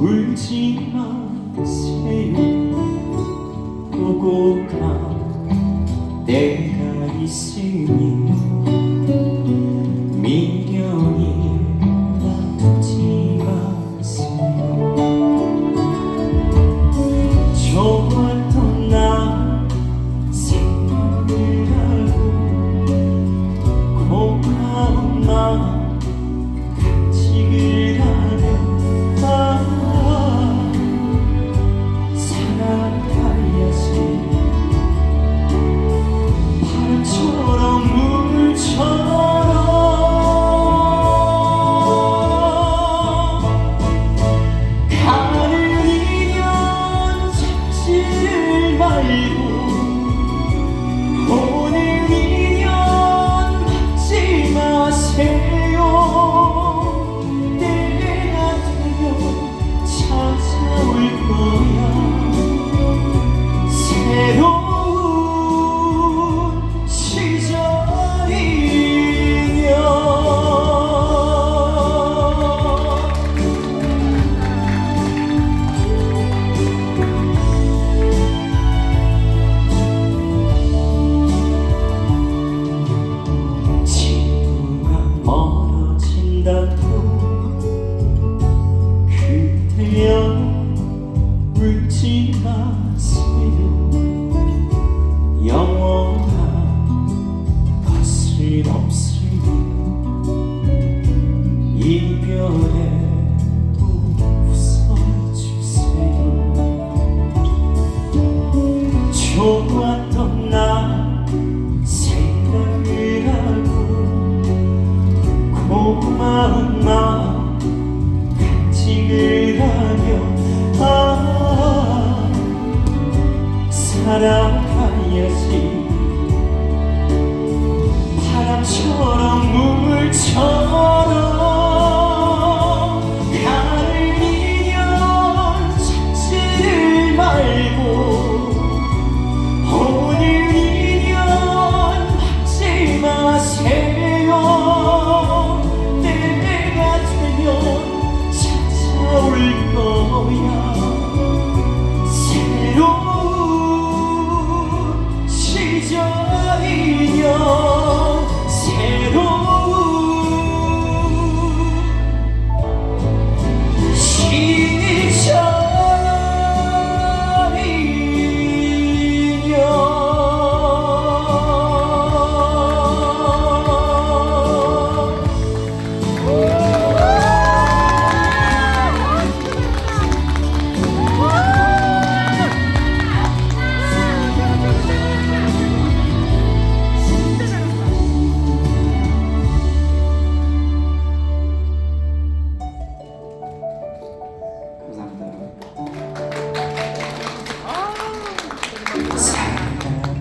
울지 마세요 보고 가 때가 있으니 Bye. 살아가야지 바람처럼 물처럼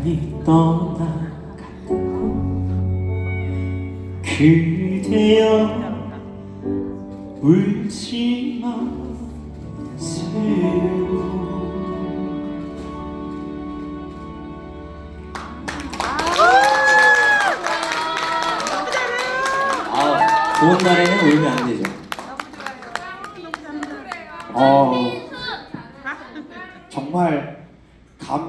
사랑이 떠나간다고 그대여 울지 마세요 아, 좋은 날에는 울면 안 되죠. 어, 정말 감.